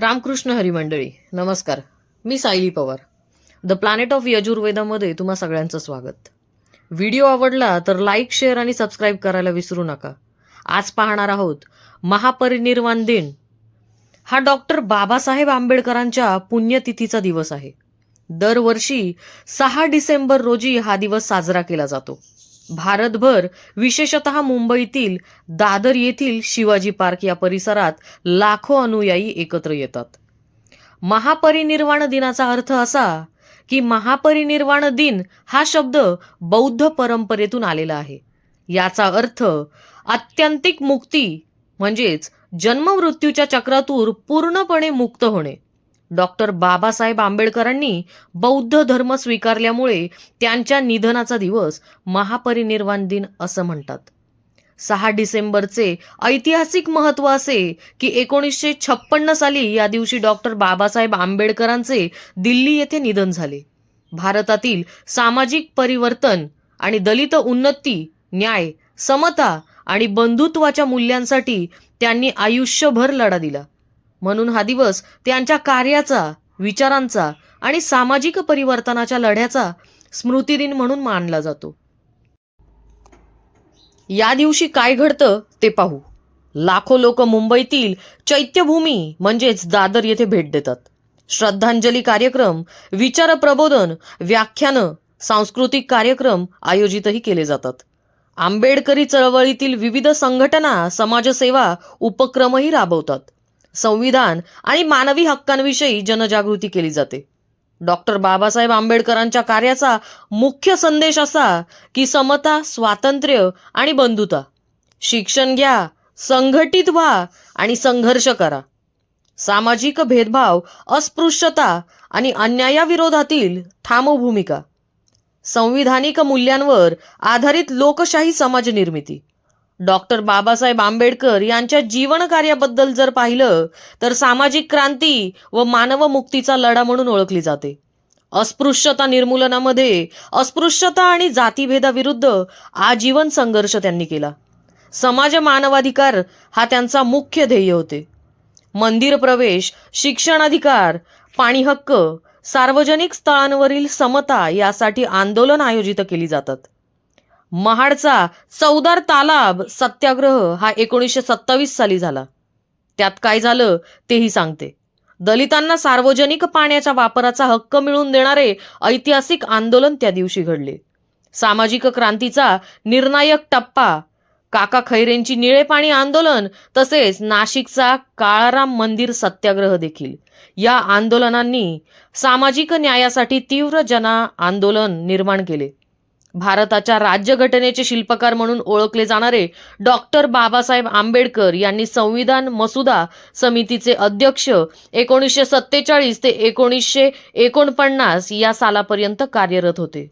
रामकृष्ण हरिमंडळी नमस्कार. मी Sayali Pawar. The planet of यजुर्वेदामध्ये तुम्हा सगळ्यांचं स्वागत. व्हिडिओ आवडला तर लाईक शेअर आणि सबस्क्राईब करायला विसरू नका. आज पाहणार आहोत महापरिनिर्वाण दिन. हा डॉक्टर बाबासाहेब आंबेडकरांच्या पुण्यतिथीचा दिवस आहे. दरवर्षी सहा डिसेंबर रोजी हा दिवस साजरा केला जातो. भारतभर विशेषतः मुंबईतील दादर येथील शिवाजी पार्क या परिसरात लाखो अनुयायी एकत्र येतात. महापरिनिर्वाण दिनाचा अर्थ असा की महापरिनिर्वाण दिन हा शब्द बौद्ध परंपरेतून आलेला आहे. याचा अर्थ आत्यंतिक मुक्ती म्हणजेच जन्ममृत्यूच्या चक्रातून पूर्णपणे मुक्त होणे. डॉक्टर बाबासाहेब आंबेडकरांनी बौद्ध धर्म स्वीकारल्यामुळे त्यांच्या निधनाचा दिवस महापरिनिर्वाण दिन असं म्हणतात. सहा डिसेंबरचे ऐतिहासिक महत्त्व असे की एकोणीसशे छप्पन्न साली या दिवशी डॉक्टर बाबासाहेब आंबेडकरांचे दिल्ली येथे निधन झाले. भारतातील सामाजिक परिवर्तन आणि दलित उन्नती न्याय समता आणि बंधुत्वाच्या मूल्यांसाठी त्यांनी आयुष्यभर लढा दिला. म्हणून हा दिवस त्यांच्या कार्याचा विचारांचा आणि सामाजिक परिवर्तनाच्या लढ्याचा स्मृतिदिन म्हणून मानला जातो. या दिवशी काय घडतं ते पाहू. लाखो लोक मुंबईतील चैत्यभूमी म्हणजेच दादर येथे भेट देतात. श्रद्धांजली कार्यक्रम विचार प्रबोधन व्याख्यानं सांस्कृतिक कार्यक्रम आयोजितही केले जातात. आंबेडकरी चळवळीतील विविध संघटना समाजसेवा उपक्रमही राबवतात. संविधान आणि मानवी हक्कांविषयी जनजागृती केली जाते. डॉक्टर बाबासाहेब आंबेडकरांच्या कार्याचा मुख्य संदेश असा की समता स्वातंत्र्य आणि बंधुता. शिक्षण घ्या संघटित व्हा आणि संघर्ष करा. सामाजिक भेदभाव अस्पृश्यता आणि अन्यायाविरोधातील ठाम भूमिका संविधानिक मूल्यांवर आधारित लोकशाही समाज निर्मिती. डॉक्टर बाबासाहेब आंबेडकर यांच्या जीवन कार्याबद्दल जर पाहिलं तर सामाजिक क्रांती व मानव मुक्तीचा लढा म्हणून ओळखली जाते. अस्पृश्यता निर्मूलनामध्ये अस्पृश्यता आणि जातीभेदाविरुद्ध आजीवन संघर्ष त्यांनी केला. समाज मानवाधिकार हा त्यांचा मुख्य ध्येय होते. मंदिर प्रवेश शिक्षणाधिकार पाणी हक्क सार्वजनिक स्थळांवरील समता यासाठी आंदोलन आयोजित केली जातात. महाडचा चौदार तालाब सत्याग्रह हा एकोणीसशे सत्तावीस साली झाला. त्यात काय झालं तेही सांगते. दलितांना सार्वजनिक पाण्याच्या वापराचा हक्क मिळवून देणारे ऐतिहासिक आंदोलन त्या दिवशी घडले. सामाजिक क्रांतीचा निर्णायक टप्पा काका खैरेंची निळे पाणी आंदोलन तसेच नाशिकचा काळाराम मंदिर सत्याग्रह देखील. या आंदोलनांनी सामाजिक न्यायासाठी तीव्र जना आंदोलन निर्माण केले. भारताच्या राज्यघटनेचे शिल्पकार म्हणून ओळखले जाणारे डॉक्टर बाबासाहेब आंबेडकर यांनी संविधान मसुदा समितीचे अध्यक्ष एकोणीसशे सत्तेचाळीस ते एकोणीसशे एकोणपन्नास या सालापर्यंत कार्यरत होते.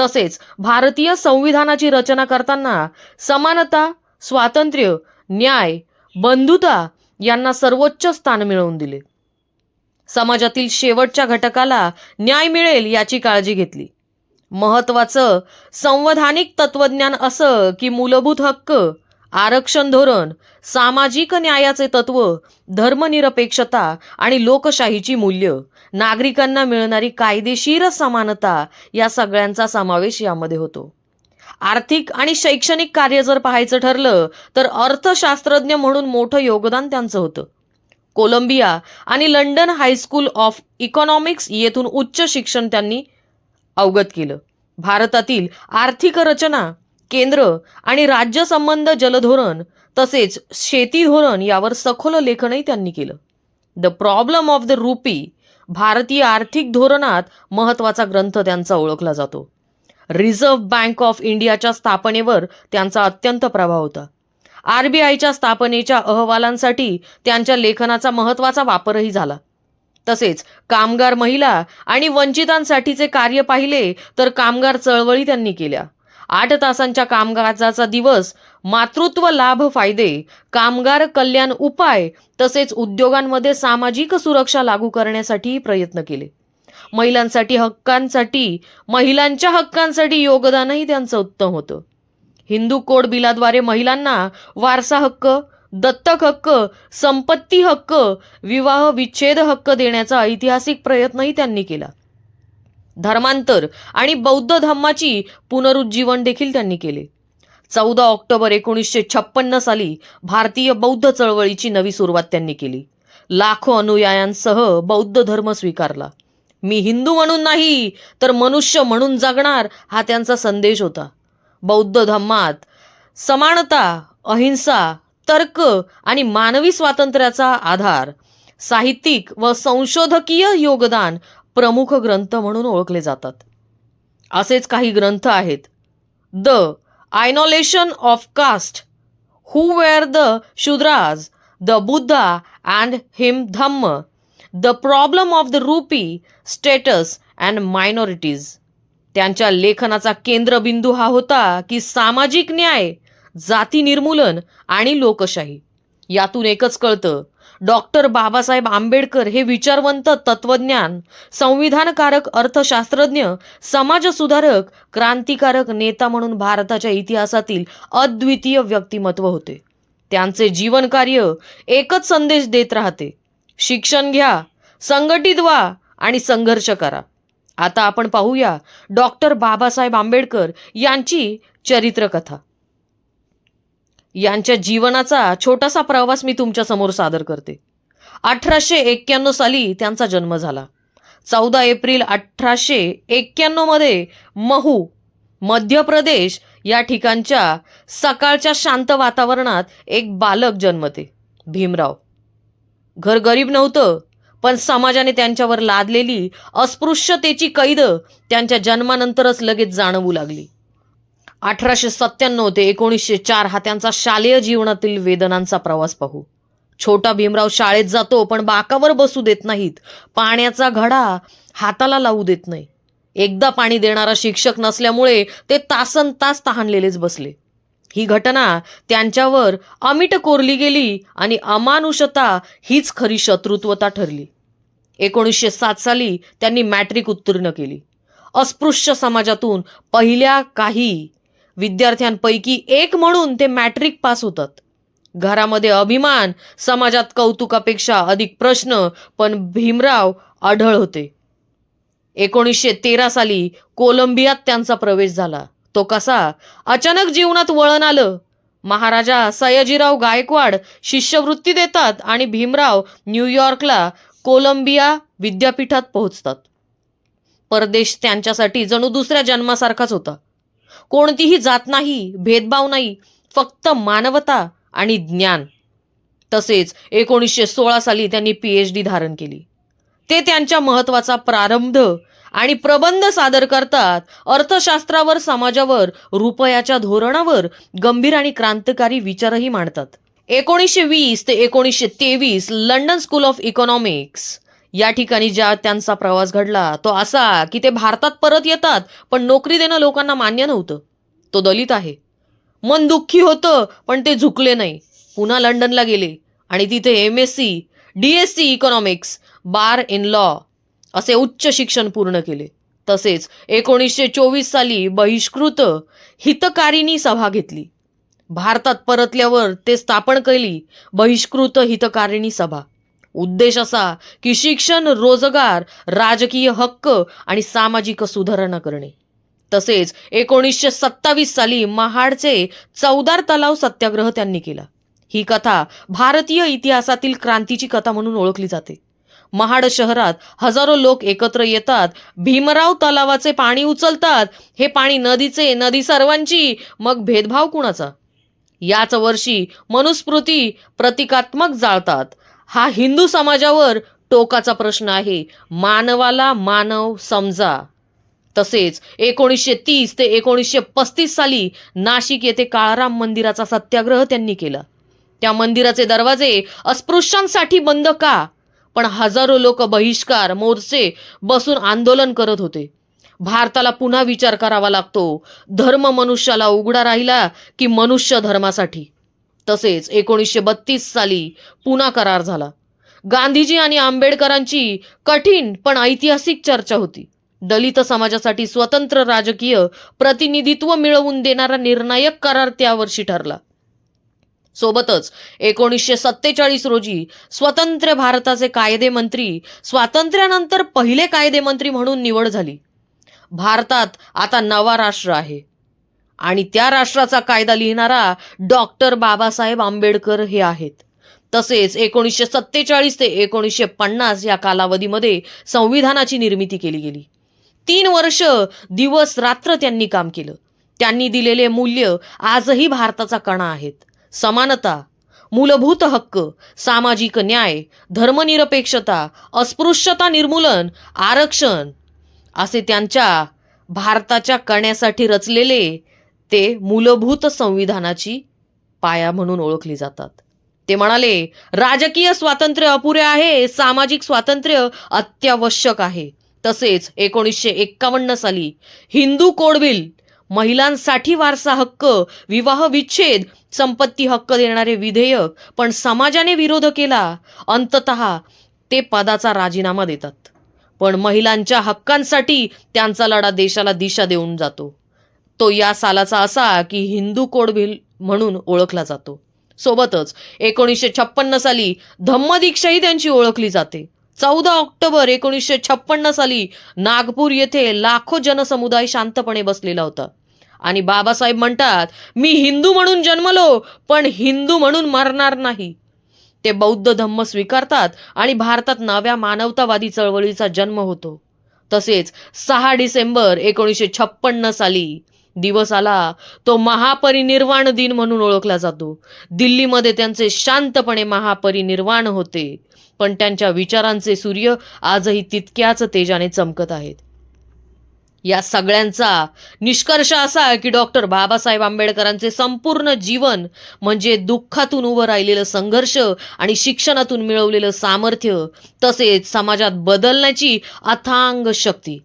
तसेच भारतीय संविधानाची रचना करताना समानता स्वातंत्र्य न्याय बंधुता यांना सर्वोच्च स्थान मिळवून दिले. समाजातील शेवटच्या घटकाला न्याय मिळेल याची काळजी घेतली. महत्वाचं. संवैधानिक तत्वज्ञान असं की मूलभूत हक्क आरक्षण धोरण सामाजिक न्यायाचे तत्व धर्मनिरपेक्षता आणि लोकशाहीची मूल्य नागरिकांना मिळणारी कायदेशीर समानता या सगळ्यांचा समावेश यामध्ये होतो. आर्थिक आणि शैक्षणिक कार्य जर पाहायचं ठरलं तर अर्थशास्त्रज्ञ म्हणून मोठं योगदान त्यांचं होतं. कोलंबिया आणि लंडन हायस्कूल ऑफ इकॉनॉमिक्स येथून उच्च शिक्षण त्यांनी अवगत केलं. भारतातील आर्थिक रचना केंद्र आणि राज्य संबंध जलधोरण तसेच शेती धोरण यावर सखोल लेखनही त्यांनी केलं. The problem of the rupee भारतीय आर्थिक धोरणात महत्त्वाचा ग्रंथ त्यांचा ओळखला जातो. रिझर्व्ह बँक ऑफ इंडियाच्या स्थापनेवर त्यांचा अत्यंत प्रभाव होता. आरबीआयच्या स्थापनेच्या अहवालांसाठी त्यांच्या लेखनाचा महत्त्वाचा वापरही झाला. तसेच कामगार महिला आणि वंचितांसाठीचे कार्य पाहिले तर कामगार चळवळी त्यांनी केल्या. आठ तासांच्या कामकाजाचा दिवस मातृत्व लाभ फायदे कामगार कल्याण उपाय तसेच उद्योगांमध्ये सामाजिक सुरक्षा लागू करण्यासाठी प्रयत्न केले. महिलांसाठी हक्कांसाठी महिलांच्या हक्कांसाठी योगदानही त्यांचं उत्तम होतं. हिंदू कोड बिलाद्वारे महिलांना वारसा हक्क दत्तक हक्क संपत्ती हक्क विवाह विच्छेद हक्क देण्याचा ऐतिहासिक प्रयत्नही त्यांनी केला. धर्मांतर आणि बौद्ध धम्माची पुनरुज्जीवन देखील त्यांनी केले. चौदा ऑक्टोबर एकोणीसशे छप्पन्न साली भारतीय बौद्ध चळवळीची नवी सुरुवात त्यांनी केली. लाखो अनुयायांसह बौद्ध धर्म स्वीकारला. मी हिंदू म्हणून नाही तर मनुष्य म्हणून जगणार हा त्यांचा संदेश होता. बौद्ध धम्मात समानता अहिंसा तर्क आणि मानवी स्वातंत्र्याचा आधार. साहित्यिक व संशोधकीय योगदान प्रमुख ग्रंथ म्हणून ओळखले जातात. असेच काही ग्रंथ आहेत. The annihilation of caste who were the Shudras the Buddha and his Dhamma the problem of the rupee status and minorities. त्यांच्या लेखनाचा केंद्रबिंदू हा होता की सामाजिक न्याय जाती निर्मूलन आणि लोकशाही. यातून एकच कळतं डॉक्टर बाबासाहेब आंबेडकर हे विचारवंत तत्वज्ञान संविधानकारक अर्थशास्त्रज्ञ समाजसुधारक क्रांतिकारक नेता म्हणून भारताच्या इतिहासातील अद्वितीय व्यक्तिमत्व होते. त्यांचे जीवनकार्य एकच संदेश देत राहते शिक्षण घ्या संघटित व्हा आणि संघर्ष करा. आता आपण पाहूया डॉक्टर बाबासाहेब आंबेडकर यांची चरित्रकथा. यांच्या जीवनाचा छोटासा प्रवास मी तुमच्यासमोर सादर करते. अठराशे एक्क्याण्णव साली त्यांचा जन्म झाला. चौदा एप्रिल अठराशे एक्क्याण्णवमध्ये महू मध्य प्रदेश या ठिकाणच्या सकाळच्या शांत वातावरणात एक बालक जन्मते भीमराव. घर गरीब नव्हतं पण समाजाने त्यांच्यावर लादलेली अस्पृश्यतेची कैद त्यांच्या जन्मानंतरच लगेच जाणवू लागली. अठराशे सत्त्याण्णव ते एकोणीसशे चार हा त्यांचा शालेय जीवनातील वेदनांचा प्रवास पाहू. छोटा भीमराव शाळेत जातो पण बाकावर बसू देत नाहीत. पाण्याचा घडा हाताला लावू देत नाही. एकदा पाणी देणारा शिक्षक नसल्यामुळे ते तासन तास तहानलेलेच बसले. ही घटना त्यांच्यावर अमिट कोरली गेली आणि अमानुषता हीच खरी शत्रुत्वता ठरली. एकोणीसशे सात साली त्यांनी मॅट्रिक उत्तीर्ण केली. अस्पृश्य समाजातून पहिल्या काही विद्यार्थ्यांपैकी एक म्हणून ते मॅट्रिक पास होतात. घरामध्ये अभिमान समाजात कौतुकापेक्षा अधिक प्रश्न पण भीमराव आढळ होते. एकोणीसशे तेरा साली कोलंबियात त्यांचा प्रवेश झाला. तो कसा? अचानक जीवनात वळण आलं. महाराजा सयाजीराव गायकवाड शिष्यवृत्ती देतात आणि भीमराव न्यूयॉर्कला कोलंबिया विद्यापीठात पोहोचतात. परदेश त्यांच्यासाठी जणू दुसऱ्या जन्मासारखाच होता. कोणतीही जात नाही भेदभाव नाही फक्त मानवता आणि ज्ञान. तसेच एकोणीसशे सोळा साली त्यांनी पी एच डी धारण केली. ते त्यांच्या महत्त्वाचा प्रारंभ आणि प्रबंध सादर करतात अर्थशास्त्रावर समाजावर रुपयाच्या धोरणावर गंभीर आणि क्रांतिकारी विचारही मांडतात. एकोणीसशे वीस ते एकोणीसशे तेवीस लंडन स्कूल ऑफ इकॉनॉमिक्स या ठिकाणी ज्या त्यांचा प्रवास घडला तो असा की ते भारतात परत येतात पण नोकरी देणं लोकांना मान्य नव्हतं. तो दलित आहे. मन दुःखी होतं पण ते झुकले नाही. पुन्हा लंडनला गेले आणि तिथे M S C D S C economics bar in law असे उच्च शिक्षण पूर्ण केले. तसेच एकोणीसशे चोवीस साली बहिष्कृत हितकारिणी सभा घेतली. भारतात परतल्यावर ते स्थापन केली बहिष्कृत हितकारिणी सभा. उद्देश असा की शिक्षण रोजगार राजकीय हक्क आणि सामाजिक सुधारणा करणे. तसेच एकोणीसशे सत्तावीस साली महाडचे चौदार तलाव सत्याग्रह त्यांनी केला. ही कथा भारतीय इतिहासातील क्रांतीची कथा म्हणून ओळखली जाते. महाड शहरात हजारो लोक एकत्र येतात भीमराव तलावाचे पाणी उचलतात हे पाणी नदीचे नदी सर्वांची मग भेदभाव कुणाचा? याच वर्षी मनुस्मृती प्रतिकात्मक जाळतात. हा हिंदू समाजावर टोकाचा प्रश्न आहे. मानवाला मानव समजा. तसेच एकोणीसशे तीस ते एकोणीसशे पस्तीस साली नाशिक येथे काळाराम मंदिराचा सत्याग्रह त्यांनी केला. त्या मंदिराचे दरवाजे अस्पृश्यांसाठी बंद का? पण हजारो लोक बहिष्कार मोर्चे बसून आंदोलन करत होते. भारताला पुन्हा विचार करावा लागतो. धर्म मनुष्याला उघडा राहिला की मनुष्य धर्मासाठी. तसेच एकोणीसशे बत्तीस साली पुन्हा करार झाला. गांधीजी आणि आंबेडकरांची कठीण पण ऐतिहासिक चर्चा होती. दलित समाजासाठी स्वतंत्र राजकीय प्रतिनिधित्व मिळवून देणारा निर्णायक करार त्यावर्षी ठरला. सोबतच एकोणीसशे सत्तेचाळीस रोजी स्वतंत्र भारताचे कायदे मंत्री स्वातंत्र्यानंतर पहिले कायदे मंत्री म्हणून निवड झाली. भारतात आता नवा राष्ट्र आहे. आणि त्या राष्ट्राचा कायदा लिहिणारा डॉक्टर बाबासाहेब आंबेडकर हे आहेत. तसेच एकोणीसशे सत्तेचाळीस ते एकोणीसशे पन्नास या कालावधीमध्ये संविधानाची निर्मिती केली गेली. तीन वर्ष दिवस रात्र त्यांनी काम केलं. त्यांनी दिलेले मूल्य आजही भारताचा कणा आहेत. समानता मूलभूत हक्क सामाजिक न्याय धर्मनिरपेक्षता अस्पृश्यता निर्मूलन आरक्षण असे त्यांच्या भारताच्या कण्यासाठी रचलेले ते मूलभूत संविधानाची पाया म्हणून ओळखली जातात. ते म्हणाले राजकीय स्वातंत्र्य अपुरे आहे सामाजिक स्वातंत्र्य अत्यावश्यक आहे. तसेच एकोणीसशे एक्कावन्न साली हिंदू कोड बिल महिलांसाठी वारसा हक्क विवाह विच्छेद संपत्ती हक्क देणारे विधेयक पण समाजाने विरोध केला. अंतत ते पदाचा राजीनामा देतात. पण महिलांच्या हक्कांसाठी त्यांचा लढा देशाला दिशा देऊन जातो. तो या सालाचा असा की हिंदू कोड बिल म्हणून ओळखला जातो. सोबतच एकोणीसशे छप्पन्न साली धम्मदीक्षाही त्यांची ओळखली जाते. चौदा ऑक्टोबर एकोणीसशे छप्पन्न साली नागपूर येथे लाखो जनसमुदाय शांतपणे बसलेला होता. आणि बाबासाहेब म्हणतात मी हिंदू म्हणून जन्मलो पण हिंदू म्हणून मरणार नाही. ते बौद्ध धम्म स्वीकारतात आणि भारतात नव्या मानवतावादी चळवळीचा जन्म होतो. तसेच सहा डिसेंबर एकोणीसशे छप्पन्न साली दिवस आला तो महापरिनिर्वाण दिन म्हणून ओळखला जातो. दिल्लीमध्ये त्यांचे शांतपणे महापरिनिर्वाण होते. पण त्यांच्या विचारांचे सूर्य आजही तितक्याच तेजाने चमकत आहेत. या सगळ्यांचा निष्कर्ष असा की डॉक्टर बाबासाहेब आंबेडकरांचे संपूर्ण जीवन म्हणजे दुःखातून उभं राहिलेलं संघर्ष आणि शिक्षणातून मिळवलेलं सामर्थ्य तसेच समाजात बदलण्याची अथांग शक्ती.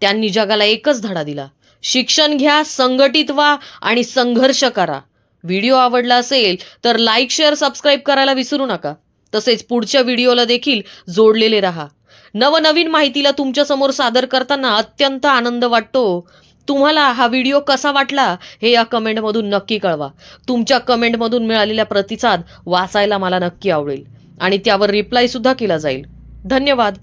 त्यांनी जगाला एकच धडा दिला शिक्षण घ्या संघटित व्हा आणि संघर्ष करा. व्हिडिओ आवडला असेल तर लाईक शेअर सबस्क्राईब करायला विसरू नका. तसेच पुढच्या व्हिडिओला देखील जोडलेले राहा. नवनवीन माहितीला तुमच्यासमोर सादर करताना अत्यंत आनंद वाटतो. तुम्हाला हा व्हिडिओ कसा वाटला हे या कमेंटमधून नक्की कळवा. तुमच्या कमेंटमधून मिळालेला प्रतिसाद वाचायला मला नक्की आवडेल. आणि त्यावर रिप्लायसुद्धा केला जाईल. धन्यवाद.